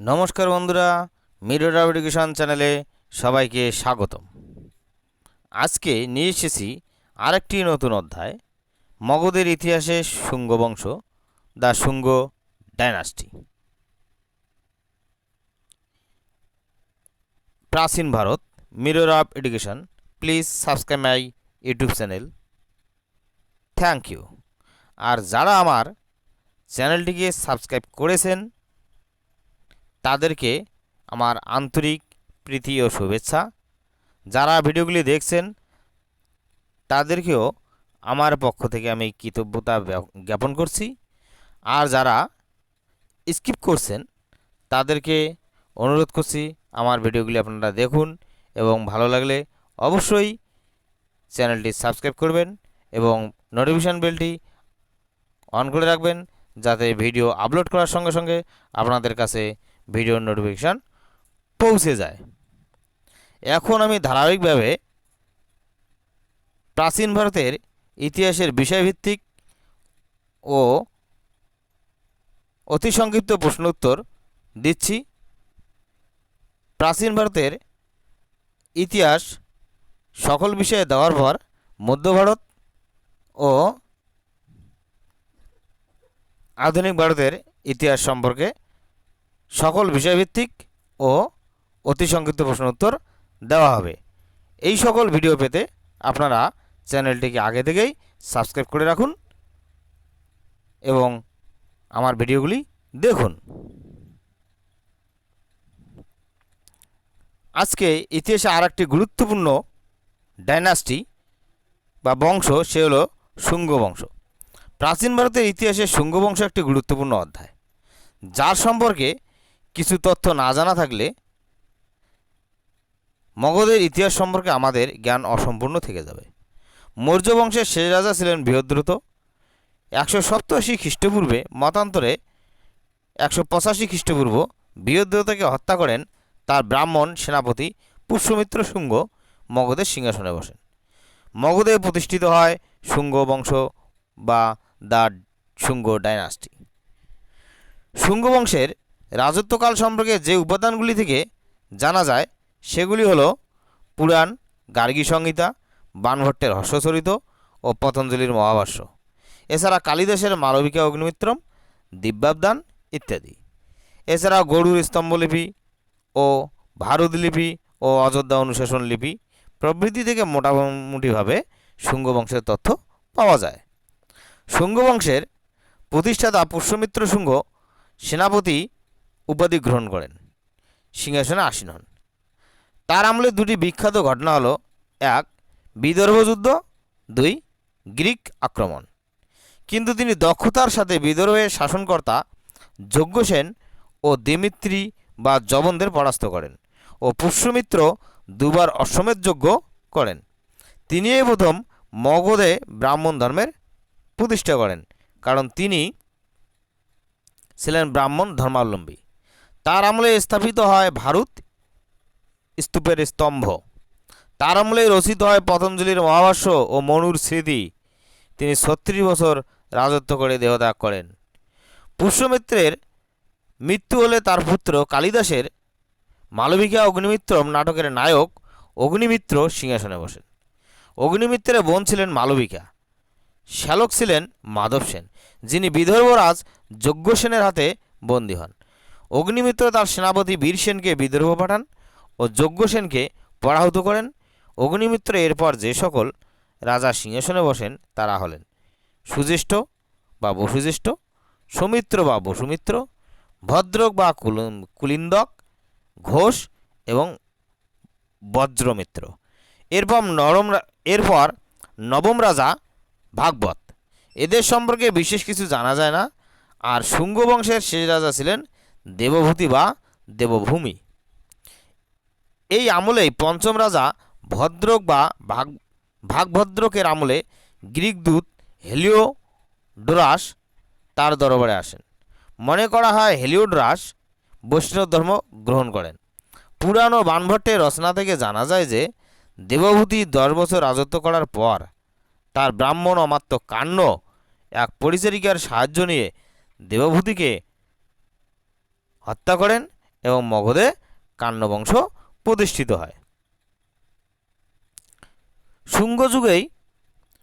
নমস্কার বন্ধুরা, mirror education চ্যানেলে সবাইকে স্বাগতম। আজকে নিয়ে এসেছি আরেকটি নতুন অধ্যায়, মগধের ইতিহাসে শুঙ্গ বংশ দ্য শুঙ্গ ডাইনাস্টি। প্রাচীন Bharat, mirror of education please subscribe my YouTube channel. Thank you. আর যারা আমার চ্যানেলটিকে সাবস্ক্রাইব করেছেন তাদেরকে আমার আন্তরিক প্রীতি ও শুভেচ্ছা। যারা ভিডিওগুলি দেখছেন, তাদেরকেও আমার পক্ষ থেকে আমি কৃতজ্ঞতা জ্ঞাপন করছি। আর যারা স্কিপ করছেন, তাদেরকে অনুরোধ করছি আমার ভিডিওগুলি আপনারা দেখুন এবং ভালো লাগলে অবশ্যই চ্যানেলটি সাবস্ক্রাইব করবেন এবং নোটিফিকেশান বেলটি অন করে রাখবেন, যাতে ভিডিও আপলোড করার সঙ্গে সঙ্গে আপনাদের কাছে ভিডিওর নোটিফিকেশান পৌঁছে যায়। এখন আমি ধারাবাহিকভাবে প্রাচীন ভারতের ইতিহাসের বিষয়ভিত্তিক ও অতি সংক্ষিপ্ত প্রশ্ন উত্তর দিচ্ছি। প্রাচীন ভারতের ইতিহাস সকল বিষয়ে দেওয়ার পর মধ্য ভারত ও আধুনিক ভারতের ইতিহাস সম্পর্কে সকল বিষয়ভিত্তিক ও অতি সংক্ষিপ্ত প্রশ্ন উত্তর দেওয়া হবে। এই সকল ভিডিও পেতে আপনারা চ্যানেলটিকে আগে থেকেই সাবস্ক্রাইব করে রাখুন এবং আমার ভিডিওগুলি দেখুন। আজকে ইতিহাসে আর একটি গুরুত্বপূর্ণ ডাইনাস্টি বা বংশ সে হলো শুঙ্গ বংশ। প্রাচীন ভারতের ইতিহাসে শুঙ্গ বংশ একটি গুরুত্বপূর্ণ অধ্যায়। যার সম্পর্কে কিছু তথ্য না জানা থাকলে মগধের ইতিহাস সম্পর্কে আমাদের জ্ঞান অসম্পূর্ণ থেকে যাবে। মৌর্য বংশের শেষ রাজা ছিলেন বৃহদ্রুত। একশো সপ্তাশি খ্রিস্টপূর্বে মতান্তরে একশো পঁচাশি খ্রিস্টপূর্ব বৃহদ্রতাকে হত্যা করেন তার ব্রাহ্মণ সেনাপতি পুষ্যমিত্র শুঙ্গ মগধের সিংহাসনে বসেন। মগধে প্রতিষ্ঠিত হয় শুঙ্গ বংশ বা দ্য শুঙ্গ ডাইনাস্টি। শুঙ্গ বংশের রাজত্বকাল সম্পর্কে যে উপাদানগুলি থেকে জানা যায়, সেগুলি হল পুরাণ, গার্গী সংহিতা, বানভট্টের হর্ষচরিত ও পতঞ্জলির মহাভাষ্য। এছাড়া কালিদাসের মালবিকা অগ্নিমিত্রম দিব্যাবদান ইত্যাদি। এছাড়া গরুর স্তম্ভলিপি ও ভারত লিপি ও অযোধ্যা অনুশাসন লিপি প্রভৃতি থেকে মোটামুটিভাবে শুঙ্গ বংশের তথ্য পাওয়া যায়। শুঙ্গ বংশের প্রতিষ্ঠাতা পুষ্যমিত্র শুঙ্গ সেনাপতি উপাধি গ্রহণ করেন। সিংহাসনে আসীন হন। তার আমলে দুটি বিখ্যাত ঘটনা হলো, এক, বিদর্ভ যুদ্ধ, দুই, গ্রিক আক্রমণ। কিন্তু তিনি দক্ষতার সাথে বিদর্ভের শাসনকর্তা যজ্ঞসেন ও দিমিত্রি বা জবনদের পরাস্ত করেন ও পুষ্যমিত্র দুবার অশ্বমেধ যজ্ঞ করেন। তিনি এই প্রথম মগধে ব্রাহ্মণ ধর্মের প্রতিষ্ঠা করেন, কারণ তিনি ছিলেন ব্রাহ্মণ ধর্মাবলম্বী। তার আমলে স্থাপিত হয় ভারত স্তূপের স্তম্ভ। তার আমলে রচিত হয় পতঞ্জলির মহাভাষ্য ও মনুর স্মৃতি। তিনি ছত্রিশ বছর রাজত্ব করে দেহত্যাগ করেন। পুষ্যমিত্রের মৃত্যু হলে তার পুত্র কালিদাসের মালবিকা অগ্নিমিত্রম নাটকের নায়ক অগ্নিমিত্র সিংহাসনে বসেন। অগ্নিমিত্রের বোন ছিলেন মালবিকা, শ্যালক ছিলেন মাধব সেন, যিনি বিদর্ভরাজ যজ্ঞ সেনের হাতে বন্দী হন। অগ্নিমিত্র তার সেনাপতি বীর সেনকে বিদর্ভ পাঠান ও যজ্ঞ সেনকে পরাহত করেন। অগ্নিমিত্র এরপর যে সকল রাজা সিংহাসনে বসেন, তারা হলেন সুজ্যেষ্ঠ বা বসুজ্যেষ্ঠ, সৌমিত্র বা বসুমিত্র, ভদ্রক বা কুল- কুলিন্দক, ঘোষ এবং বজ্রমিত্র। এরপর নরম এরপর নবম রাজা ভাগবত। এদের সম্পর্কে বিশেষ কিছু জানা যায় না। আর শুঙ্গ বংশের শেষ রাজা ছিলেন দেবভূতি বা দেবভূমি। এই আমলেই পঞ্চম রাজা ভদ্রক বা ভাগ ভাগভদ্রকের আমলে গ্রিক দূত হেলিওডোরাস তার দরবারে আসেন। মনে করা হয় হেলিওডোরাস বৈষ্ণব ধর্ম গ্রহণ করেন। পুরাণ ও বানভট্টের রচনা থেকে জানা যায় যে, দেবভূতি দশ বছর রাজত্ব করার পর তার ব্রাহ্মণ অমাত্য কাণ্য এক পরিচারিকার সাহায্য নিয়ে দেবভূতিকে হত্যা করেন এবং মগধে কান্নবংশ প্রতিষ্ঠিত হয়। শুঙ্গ যুগেই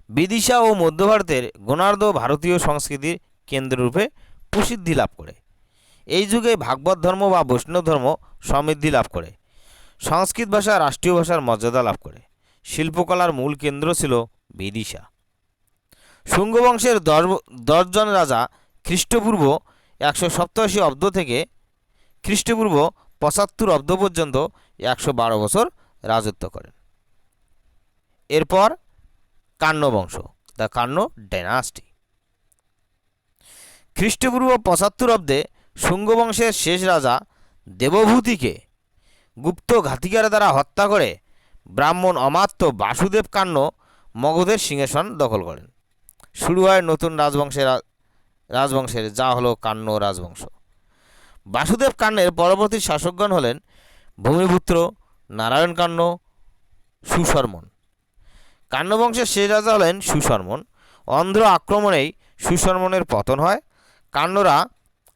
বিদিশা ও মধ্য ভারতের গণার্ধ ভারতীয় সংস্কৃতির কেন্দ্ররূপে প্রসিদ্ধি লাভ করে। এই যুগে ভাগবত ধর্ম বা বৈষ্ণব ধর্ম সমৃদ্ধি লাভ করে। সংস্কৃত ভাষা, রাষ্ট্রীয় ভাষার মর্যাদা লাভ করে। শিল্পকলার মূল কেন্দ্র ছিল বিদিশা। শুঙ্গ বংশের দশ দশজন রাজা খ্রিস্টপূর্ব একশো সপ্তাশি অব্দ থেকে খ্রিস্টপূর্ব পঁচাত্তর অব্দ পর্যন্ত একশো বারো বছর রাজত্ব করেন। এরপর কান্ন বংশ, দ্য কান্ন ডাইনাস্টি। খ্রিস্টপূর্ব পঁচাত্তর অব্দে শুঙ্গ বংশের শেষ রাজা দেবভূতিকে গুপ্ত ঘাতিকার দ্বারা হত্যা করে ব্রাহ্মণ অমাত্য বাসুদেব কান্ন মগধের সিংহাসন দখল করেন। শুরু হয় নতুন রাজবংশের রাজবংশের, যা হলো কান্ন রাজবংশ। বাসুদেব কান্নের পরবর্তী শাসকগণ হলেন ভূমিপুত্র, নারায়ণ কান্ন, সুশর্মন। কান্নবংশের শেষ রাজা হলেন সুশর্মন। অন্ধ্র আক্রমণেই সুশর্মনের পতন হয়। কান্নরা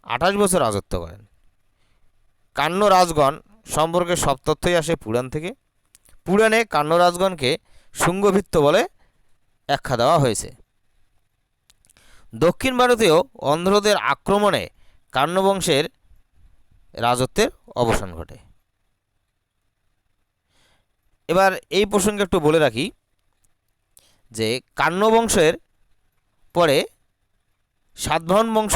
আঠাশ বছর রাজত্ব করেন। কান্ন রাজগণ সম্পর্কে সব তথ্যই আসে পুরাণ থেকে। পুরাণে কান্ন রাজগণকে শুঙ্গভিত্ত বলে ব্যাখ্যা দেওয়া হয়েছে। দক্ষিণ ভারতীয় অন্ধ্রদের আক্রমণে কান্নবংশের রাজত্বের অবসান ঘটে। এবার এই প্রসঙ্গে একটু বলে রাখি যে কান্নবংশের পরে সাতবাহন বংশ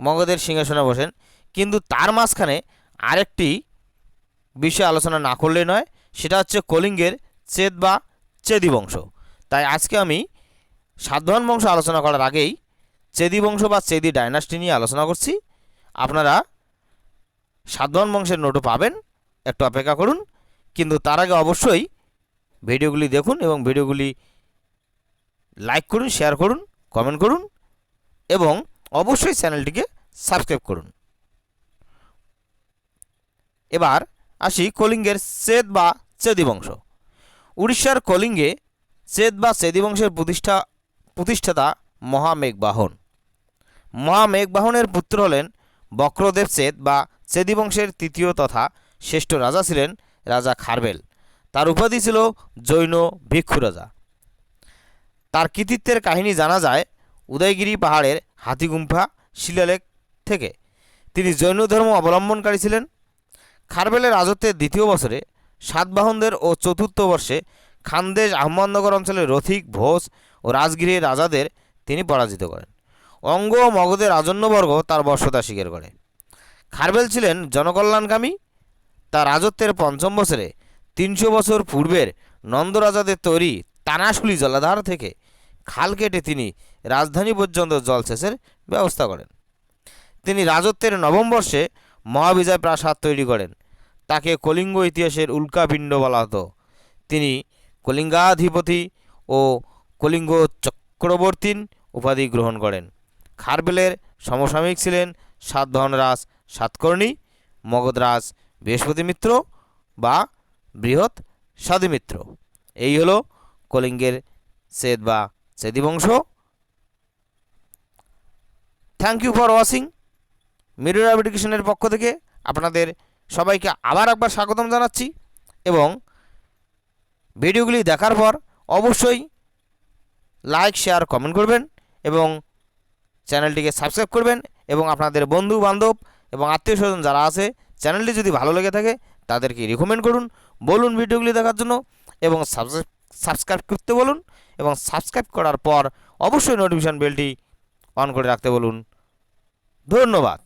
মগধের সিংহাসনে বসেন, কিন্তু তার মাঝখানে আরেকটি বিষয় আলোচনা না করলে নয়, সেটা হচ্ছে কলিঙ্গের চেদ বা চেদি বংশ। তাই আজকে আমি সাতবাহন বংশ আলোচনা করার আগেই চেদি বংশ বা চেদি ডাইনাস্টি নিয়ে আলোচনা করছি। আপনারা সাতবাহন বংশের নোটও পাবেন, একটু অপেক্ষা করুন। কিন্তু তার আগে অবশ্যই ভিডিওগুলি দেখুন এবং ভিডিওগুলি লাইক করুন, শেয়ার করুন, কমেন্ট করুন এবং অবশ্যই চ্যানেলটিকে সাবস্ক্রাইব করুন। এবার আসি কলিঙ্গের চেদ বা চেদি বংশ। উড়িষ্যার কলিঙ্গে চেদ বা চেদি বংশের প্রতিষ্ঠা, প্রতিষ্ঠাতা মহামেঘবাহন। মহামেঘবাহনের পুত্র হলেন বক্রদেব চেদ বা চেদি বংশের তৃতীয় তথা শ্রেষ্ঠ রাজা ছিলেন রাজা খারবেল। তার উপাধি ছিল জৈন ভিক্ষু রাজা। তার কৃতিত্বের কাহিনী জানা যায় উদয়গিরি পাহাড়ের হাতিগুম্ফা শিলালেখ থেকে। তিনি জৈন ধর্ম অবলম্বনকারী ছিলেন। খারবেলের রাজত্বের দ্বিতীয় বছরে সাতবাহনদের ও চতুর্থ বর্ষে খানদেশ আহমদনগর অঞ্চলের রথিক, ভোজ ও রাজগিরির রাজাদের তিনি পরাজিত করেন। অঙ্গ ও মগধের রাজন্যবর্গ তার বর্ষতা স্বীকার করে। খারবেল ছিলেন জনকল্যাণকামী তার রাজত্বের পঞ্চম বছরে তিনশো বছর পূর্বের নন্দরাজাদের তৈরি তানাশুলি জলাধার থেকে খাল কেটে তিনি রাজধানী পর্যন্ত জলসেচের ব্যবস্থা করেন। তিনি রাজত্বের নবম বর্ষে মহাবিজয় প্রাসাদ তৈরি করেন। তাকে কলিঙ্গ ইতিহাসের উল্কাপিণ্ড বলা হতো। তিনি কলিঙ্গাধিপতি ও কলিঙ্গ চক্রবর্তীন উপাধি গ্রহণ করেন। খারবেলের সমসাময়িক ছিলেন সাতবাহনরাজ সাতকর্ণী মগধরাজ বৃহস্পতি মিত্র বা বৃহৎ সাদিমিত্র এই হলো কলিঙ্গের সেদ বা সেদি বংশ। Thank you for watching mirror এডুকেশনের পক্ষ থেকে আপনাদের সবাইকে আবার একবার স্বাগতম জানাচ্ছি এবং ভিডিওগুলি দেখার পর অবশ্যই লাইক শেয়ার কমেন্ট করবেন এবং চ্যানেলটিকে সাবস্ক্রাইব করবেন এবং আপনাদের বন্ধু বান্ধব এবং আত্মীয় স্বজন যারা আছে, চ্যানেলটি যদি ভালো লেগে থাকে, তাদেরকে রিকমেন্ড করুন, বলুন ভিডিওগুলি দেখার জন্য এবং সাবস্ক্রাইব করতে বলুন এবং সাবস্ক্রাইব করার পর অবশ্যই নোটিফিকেশান বেলটি অন করে রাখতে বলুন। ধন্যবাদ।